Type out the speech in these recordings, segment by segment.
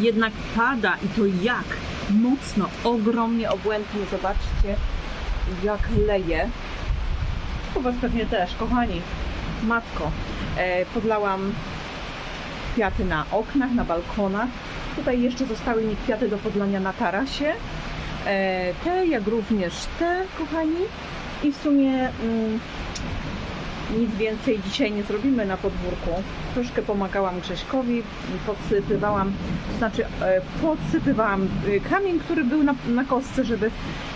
jednak pada i to jak mocno, ogromnie, obłędnie. Zobaczcie, jak leje. U Was pewnie też, kochani. Matko, e, podlałam kwiaty na oknach, na balkonach. Tutaj jeszcze zostały mi kwiaty do podlania na tarasie. E, te, jak również te, kochani. I w sumie mm, nic więcej dzisiaj nie zrobimy na podwórku. Troszkę pomagałam Grześkowi, podsypywałam, znaczy e, podsypywałam y, kamień, który był na, na kostce, żeby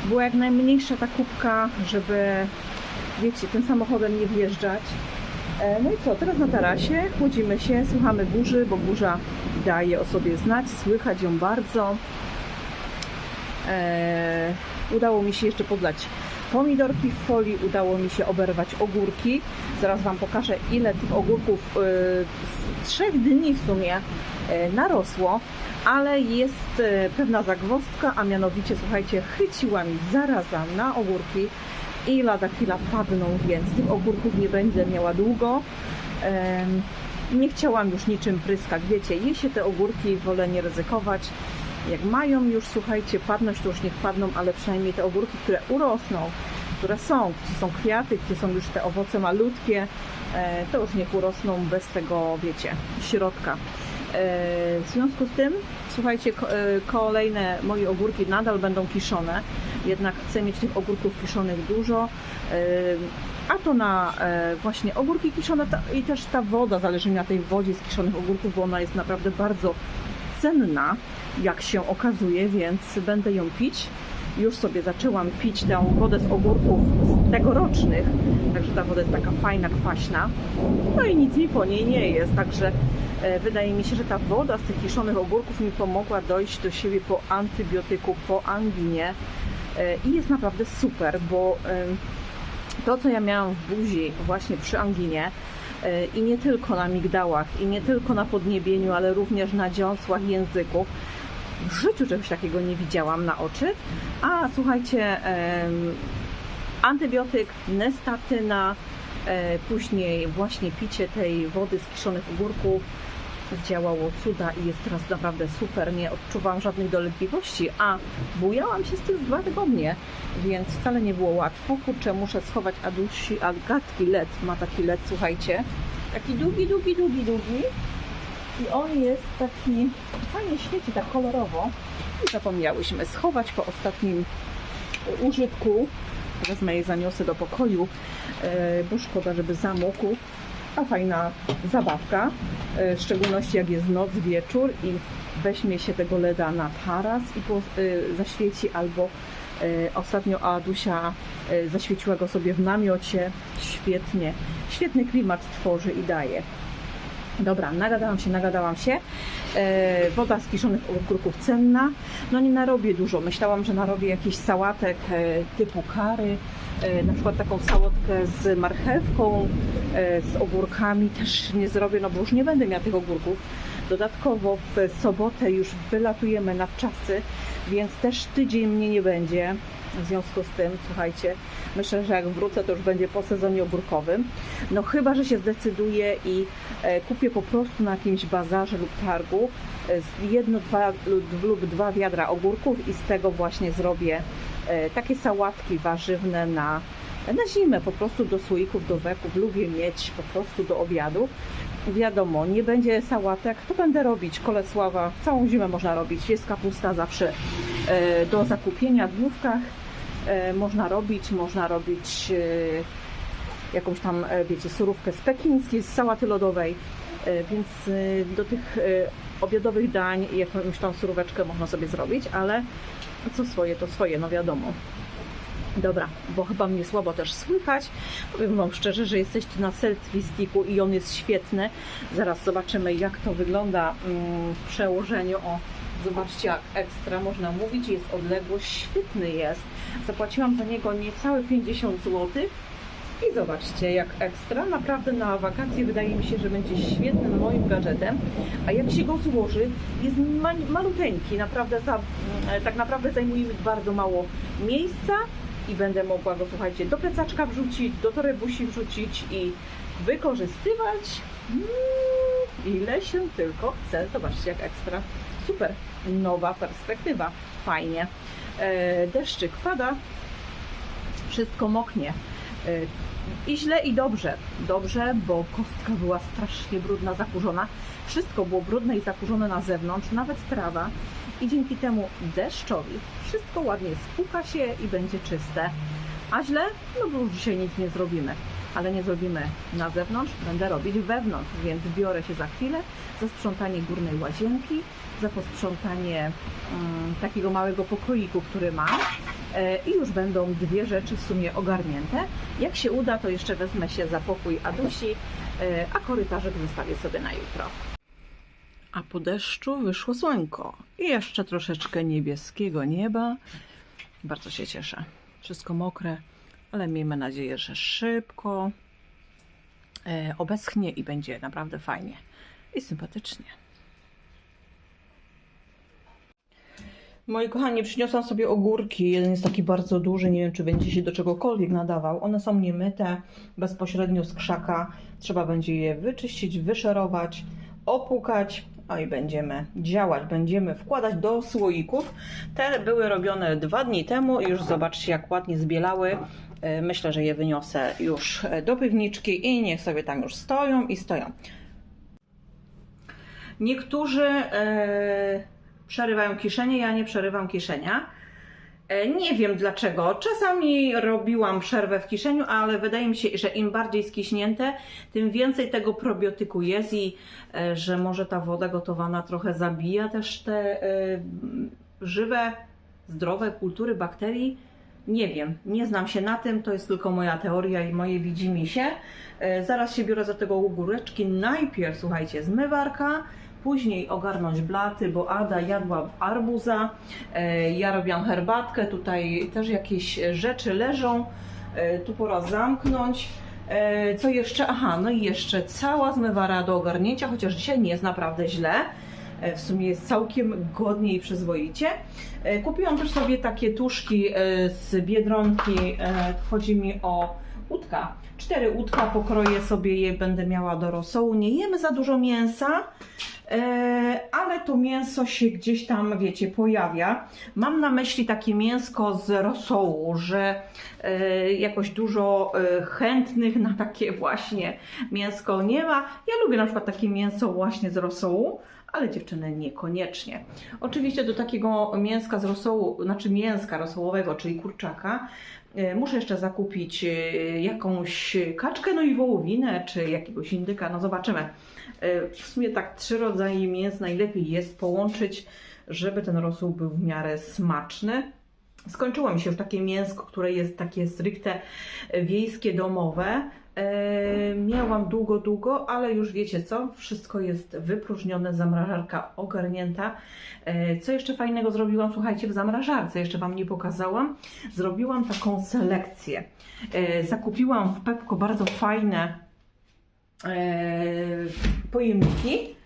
była jak najmniejsza ta kubka, żeby, wiecie, tym samochodem nie wjeżdżać. E, No i co, teraz na tarasie chłodzimy się, słuchamy burzy, bo burza daje o sobie znać, słychać ją bardzo. E, udało mi się jeszcze podlać pomidorki w folii, udało mi się oberwać ogórki. Zaraz Wam pokażę, ile tych ogórków e, z trzech dni w sumie e, narosło, ale jest e, pewna zagwozdka, a mianowicie, słuchajcie, chyciła mi zaraza na ogórki i lada chwila padną, więc tych ogórków nie będę miała długo. Nie chciałam już niczym pryskać, wiecie, je się te ogórki, wolę nie ryzykować. Jak mają już, słuchajcie, padność, to już niech padną, ale przynajmniej te ogórki, które urosną, które są, gdzie są kwiaty, gdzie są już te owoce malutkie, e, to już niech urosną bez tego, wiecie, środka. E, W związku z tym, słuchajcie, e, kolejne moje ogórki nadal będą kiszone, jednak chcę mieć tych ogórków kiszonych dużo. A to na właśnie ogórki kiszone i też ta woda, zależy mi na tej wodzie z kiszonych ogórków, bo ona jest naprawdę bardzo cenna, jak się okazuje, więc będę ją pić. Już sobie zaczęłam pić tę wodę z ogórków tegorocznych, także ta woda jest taka fajna, kwaśna. No i nic mi po niej nie jest, także e, wydaje mi się, że ta woda z tych kiszonych ogórków mi pomogła dojść do siebie po antybiotyku, po anginie E, i jest naprawdę super, bo to, co ja miałam w buzi właśnie przy anginie e, i nie tylko na migdałach, i nie tylko na podniebieniu, ale również na dziąsłach języków, w życiu czegoś takiego nie widziałam na oczy. A słuchajcie, antybiotyk, nestatyna, e, później właśnie picie tej wody z kiszonych ogórków zdziałało cuda i jest teraz naprawdę super, nie odczuwam żadnych dolegliwości, a bujałam się z tym dwa tygodnie, więc wcale nie było łatwo. Kurczę, muszę schować Adusi, Agatki led, ma taki led, słuchajcie, taki długi, długi, długi, długi i on jest taki, fajnie świeci tak kolorowo i zapomniałyśmy schować po ostatnim użytku. Wezmę je, zaniosę do pokoju, e, bo szkoda, żeby zamokł. A fajna zabawka, e, w szczególności jak jest noc, wieczór i weźmie się tego LEDa na taras i po, e, zaświeci albo e, ostatnio Adusia e, zaświeciła go sobie w namiocie. Świetnie, świetny klimat tworzy i daje. Dobra, nagadałam się, nagadałam się. E, woda z kiszonych ogórków cenna. No nie narobię dużo. Myślałam, że narobię jakiś sałatek e, typu kary. E, na przykład taką sałatkę z marchewką, e, z ogórkami też nie zrobię, no bo już nie będę miała tych ogórków. Dodatkowo w sobotę już wylatujemy na czasy, więc też tydzień mnie nie będzie. W związku z tym, słuchajcie, myślę, że jak wrócę, to już będzie po sezonie ogórkowym. No chyba, że się zdecyduję i e, kupię po prostu na jakimś bazarze lub targu e, jedno, dwa lub, dwa wiadra ogórków i z tego właśnie zrobię e, takie sałatki warzywne na, na zimę, po prostu do słoików, do weków. Lubię mieć po prostu do obiadu. Wiadomo, nie będzie sałatek, to będę robić kolesława. Całą zimę można robić. Jest kapusta zawsze do zakupienia w główkach. E, Można robić, można robić e, jakąś tam, e, wiecie, surówkę z pekińskiej, z sałaty lodowej, więc do tych obiadowych dań jakąś tam suróweczkę można sobie zrobić, ale co swoje, to swoje, no wiadomo. Dobra, bo chyba mnie słabo też słychać. Powiem Wam szczerze, że jesteście na selfie i on jest świetny. Zaraz zobaczymy, jak to wygląda mm, w przełożeniu. O, zobaczcie, jak ekstra można mówić. Jest odległość, świetny jest. Zapłaciłam za niego niecałe 50 zł. I zobaczcie, jak ekstra. Naprawdę na wakacje wydaje mi się, że będzie świetnym moim gadżetem. A jak się go złoży, jest ma maluteńki. Naprawdę za, mm, tak naprawdę zajmuje mi bardzo mało miejsca i będę mogła go, słuchajcie, do plecaczka wrzucić, do torebusi wrzucić i wykorzystywać mm, ile się tylko chce. Zobaczcie, jak ekstra. Super, nowa perspektywa, fajnie. E, deszczyk pada, wszystko moknie. E, I źle, i dobrze. Dobrze, bo kostka była strasznie brudna, zakurzona. Wszystko było brudne i zakurzone na zewnątrz, nawet trawa. I dzięki temu deszczowi wszystko ładnie spuka się i będzie czyste. A źle? No bo już dzisiaj nic nie zrobimy. Ale nie zrobimy na zewnątrz, będę robić wewnątrz, więc biorę się za chwilę za sprzątanie górnej łazienki, za posprzątanie mm, takiego małego pokoiku, który mam. E, I już będą dwie rzeczy w sumie ogarnięte. Jak się uda, to jeszcze wezmę się za pokój Adusi, e, a korytarzek zostawię sobie na jutro. A po deszczu wyszło słonko i jeszcze troszeczkę niebieskiego nieba. Bardzo się cieszę. Wszystko mokre, ale miejmy nadzieję, że szybko e, obeschnie i będzie naprawdę fajnie i sympatycznie. Moi kochani, przyniosłam sobie ogórki. Jeden jest taki bardzo duży, nie wiem czy będzie się do czegokolwiek nadawał. One są niemyte, bezpośrednio z krzaka. Trzeba będzie je wyczyścić, wyszerować, opłukać. No i będziemy działać, będziemy wkładać do słoików. Te były robione dwa dni temu i już zobaczcie jak ładnie zbielały. E, Myślę, że je wyniosę już e, do piwniczki i niech sobie tam już stoją i stoją. Niektórzy e, przerywają kieszenie, ja nie przerywam kieszenia. E, Nie wiem dlaczego. Czasami robiłam przerwę w kieszeniu, ale wydaje mi się, że im bardziej skiśnięte, tym więcej tego probiotyku jest i że może ta woda gotowana trochę zabija też te żywe, zdrowe kultury bakterii. Nie wiem, nie znam się na tym, to jest tylko moja teoria i moje widzimisię. E, Zaraz się biorę za tego ogóreczki. Najpierw, słuchajcie, zmywarka, później ogarnąć blaty, bo Ada jadła arbuza, e, ja robiłam herbatkę, tutaj też jakieś rzeczy leżą, E, tu pora zamknąć. Co jeszcze? Aha, no i jeszcze cała zmywara do ogarnięcia, chociaż dzisiaj nie jest naprawdę źle. E, W sumie jest całkiem godnie i przyzwoicie. E, Kupiłam też sobie takie tuszki e, z Biedronki. Chodzi mi o łódka. Cztery łódka pokroję sobie je, będę miała do rosołu. Nie jemy za dużo mięsa, ale to mięso się gdzieś tam, wiecie, pojawia. Mam na myśli takie mięsko z rosołu, że jakoś dużo chętnych na takie właśnie mięsko nie ma. Ja lubię na przykład takie mięso właśnie z rosołu, ale dziewczyny niekoniecznie. Oczywiście do takiego mięska z rosołu, znaczy mięska rosołowego, czyli kurczaka, e, muszę jeszcze zakupić e, jakąś kaczkę, no i wołowinę, czy jakiegoś indyka, no zobaczymy. E, W sumie tak trzy rodzaje mięs najlepiej jest połączyć, żeby ten rosół był w miarę smaczny. Skończyło mi się już takie mięsko, które jest takie stricte wiejskie, domowe. E, miałam długo, długo, ale już wiecie co? Wszystko jest wypróżnione, zamrażarka ogarnięta. E, co jeszcze fajnego zrobiłam? Słuchajcie, w zamrażarce jeszcze Wam nie pokazałam. Zrobiłam taką selekcję. E, zakupiłam w Pepko bardzo fajne pojemniki,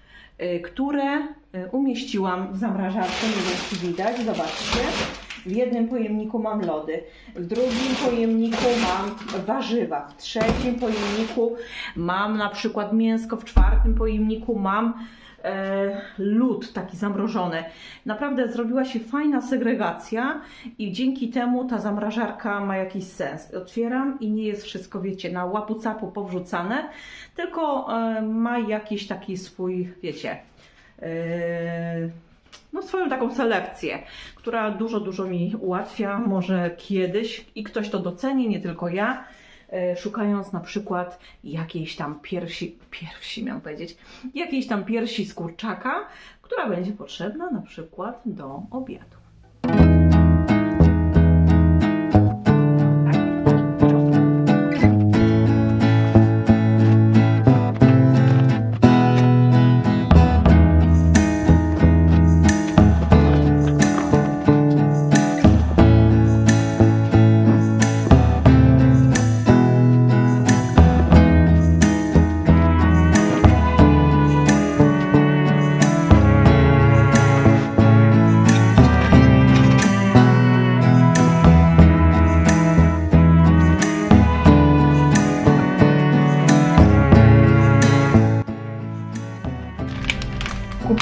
które umieściłam w zamrażarce. Nie wiem, czy widać. Zobaczcie. W jednym pojemniku mam lody, w drugim pojemniku mam warzywa, w trzecim pojemniku mam na przykład mięsko, w czwartym pojemniku mam e, lód taki zamrożony. Naprawdę zrobiła się fajna segregacja i dzięki temu ta zamrażarka ma jakiś sens. Otwieram i nie jest wszystko, wiecie, na łapu capu powrzucane, tylko e, ma jakiś taki swój, wiecie, e, no swoją taką selekcję, która dużo, dużo mi ułatwia, może kiedyś i ktoś to doceni, nie tylko ja, e, szukając na przykład jakiejś tam piersi, piersi miałam powiedzieć, jakiejś tam piersi z kurczaka, która będzie potrzebna na przykład do obiadu.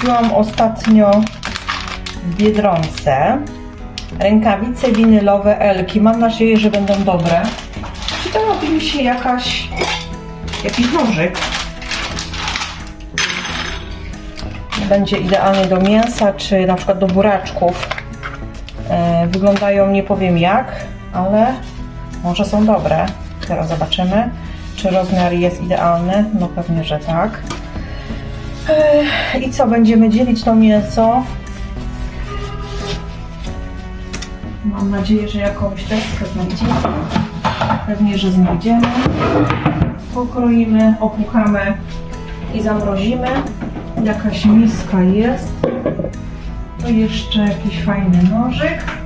Kupiłam ostatnio w Biedronce rękawice winylowe Elki. Mam nadzieję, że będą dobre. Przydałaby mi się jakaś, jakiś nożyk. Będzie idealnie do mięsa, czy na przykład do buraczków. E, Wyglądają nie powiem jak, ale może są dobre. Teraz zobaczymy, czy rozmiar jest idealny. No pewnie, że tak. E, I co, będziemy dzielić to mięso? Mam nadzieję, że jakąś deskę znajdziemy. Pewnie, że znajdziemy. Pokroimy, opłukamy i zamrozimy. Jakaś miska jest. Tu jeszcze jakiś fajny nożyk.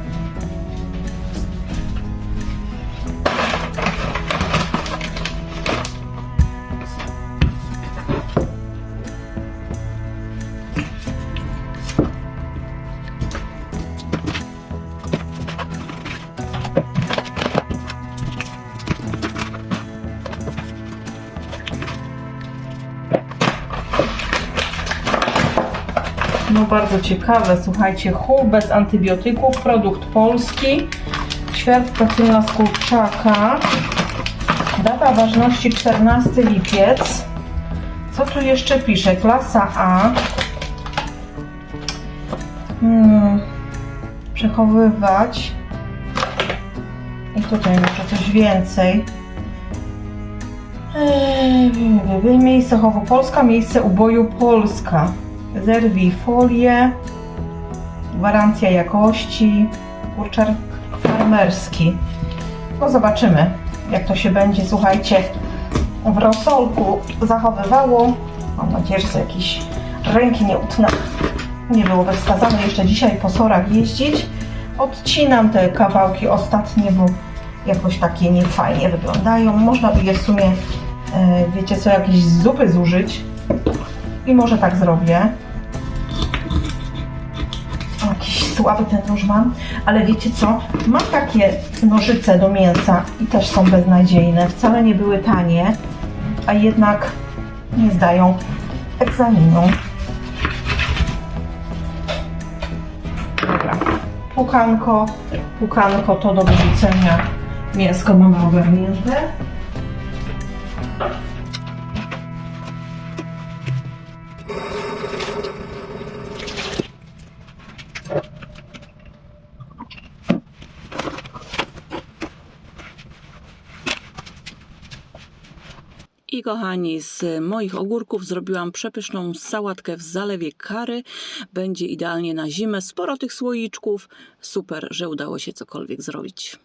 No bardzo ciekawe, słuchajcie, chół bez antybiotyków, produkt polski, ćwiartka tylna z kurczaka, data ważności 14 lipiec. Co tu jeszcze pisze? Klasa A. Hmm. Przechowywać. I tutaj może coś więcej. Eee, Miejsce chowu Polska, miejsce uboju Polska. Zerwij folię. Gwarancja jakości. Kurczak farmerski. No zobaczymy, jak to się będzie, słuchajcie, w rosolku zachowywało. Mam nadzieję, że jakieś ręki nie utnę. Nie byłoby wskazane jeszcze dzisiaj po sorach jeździć. Odcinam te kawałki ostatnie, bo jakoś takie niefajnie wyglądają. Można by je w sumie, e, wiecie co, jakieś zupy zużyć. I może tak zrobię. Słaby ten nóż mam, ale wiecie co? Mam takie nożyce do mięsa i też są beznadziejne. Wcale nie były tanie, a jednak nie zdają egzaminu. Dobra. Pukanko, pukanko to do wyrzucenia. Mięsko mamy ogarnięte. I kochani, z moich ogórków zrobiłam przepyszną sałatkę w zalewie kary. Będzie idealnie na zimę. Sporo tych słoiczków. Super, że udało się cokolwiek zrobić.